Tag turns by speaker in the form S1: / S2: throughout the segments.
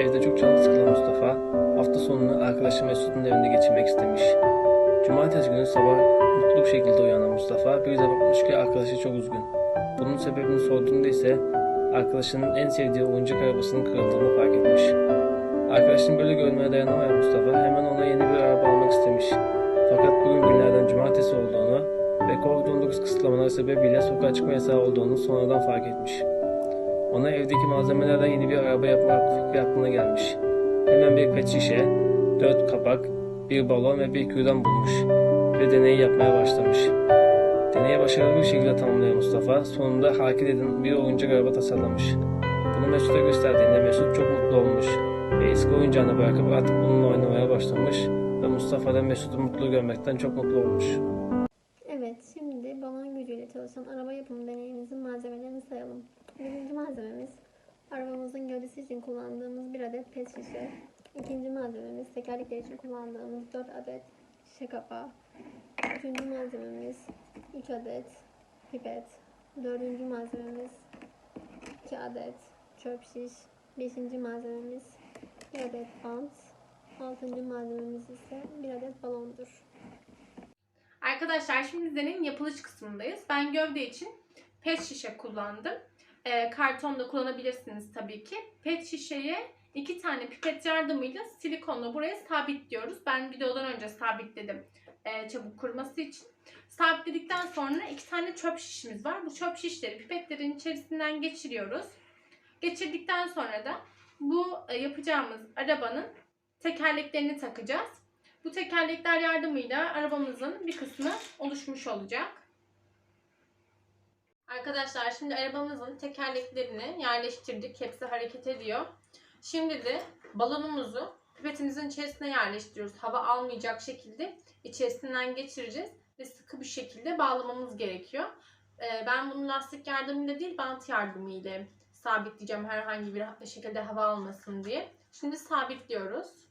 S1: Evde çok canı sıkılan Mustafa, hafta sonunu arkadaşı Mesut'un evinde geçirmek istemiş. Cumartesi günü sabah mutlu bir şekilde uyanan Mustafa bir de bakmış ki arkadaşı çok üzgün. Bunun sebebini sorduğunda ise arkadaşının en sevdiği oyuncak arabasının kırıldığını fark etmiş. Arkadaşının böyle görmeye dayanamayan Mustafa hemen ona yeni bir araba almak istemiş. Fakat bugün günlerden cumartesi olduğunu ve Covid-19 kısıtlamaları sebebiyle sokağa çıkma yasağı olduğunu sonradan fark etmiş. Ona evdeki malzemelerle yeni bir araba yapma fikri aklına gelmiş. Hemen bir pet şişe, dört kapak, bir balon ve bir kürdan bulmuş ve deneyi yapmaya başlamış. Deneyi başarılı bir şekilde tamamlayan Mustafa sonunda hareket eden bir oyuncak araba tasarlamış. Bunu Mesut'a gösterdiğinde Mesut çok mutlu olmuş ve eski oyuncağını bırakıp artık bununla oynamaya başlamış ve Mustafa da Mesut'u mutlu görmekten çok mutlu olmuş.
S2: Evet, şimdi balon gücüyle çalışan araba yapımı deneyimizin malzemelerini sayalım. Birinci malzememiz, arabamızın gövdesi için kullandığımız bir adet pet şişe. İkinci malzememiz, tekerlekler için kullandığımız 4 adet şişe kapağı. Üçüncü malzememiz, 3 adet pipet. Dördüncü malzememiz, 2 adet çöp şiş. Beşinci malzememiz, 1 adet bant. Altıncı malzememiz ise 1 adet balondur.
S3: Arkadaşlar şimdi deneyin yapılış kısmındayız. Ben gövde için pet şişe kullandım. Ee, karton da kullanabilirsiniz tabii ki. Pet şişeye iki tane pipet yardımıyla silikonla buraya sabitliyoruz. Ben videodan önce sabitledim ee, çabuk kuruması için. Sabitledikten sonra iki tane çöp şişimiz var. Bu çöp şişleri pipetlerin içerisinden geçiriyoruz. Geçirdikten sonra da bu e, yapacağımız arabanın tekerleklerini takacağız. Bu tekerlekler yardımıyla arabamızın bir kısmı oluşmuş olacak. Arkadaşlar şimdi arabamızın tekerleklerini yerleştirdik. Hepsi hareket ediyor. Şimdi de balonumuzu pipetimizin içerisine yerleştiriyoruz. Hava almayacak şekilde içerisinden geçireceğiz ve sıkı bir şekilde bağlamamız gerekiyor. Ee, Ben bunu lastik yardımıyla değil bant yardımıyla sabitleyeceğim herhangi bir şekilde hava almasın diye. Şimdi sabitliyoruz.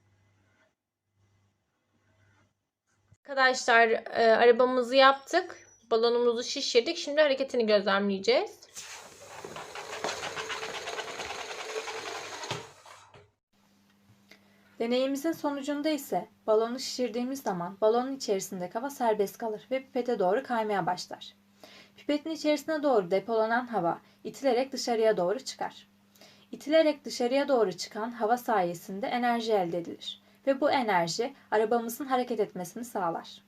S3: Arkadaşlar e, arabamızı yaptık. Balonumuzu şişirdik. Şimdi hareketini gözlemleyeceğiz.
S4: Deneyimizin sonucunda ise balonu şişirdiğimiz zaman balonun içerisindeki hava serbest kalır ve pipete doğru kaymaya başlar. Pipetin içerisine doğru depolanan hava itilerek dışarıya doğru çıkar. İtilerek dışarıya doğru çıkan hava sayesinde enerji elde edilir ve bu enerji arabamızın hareket etmesini sağlar.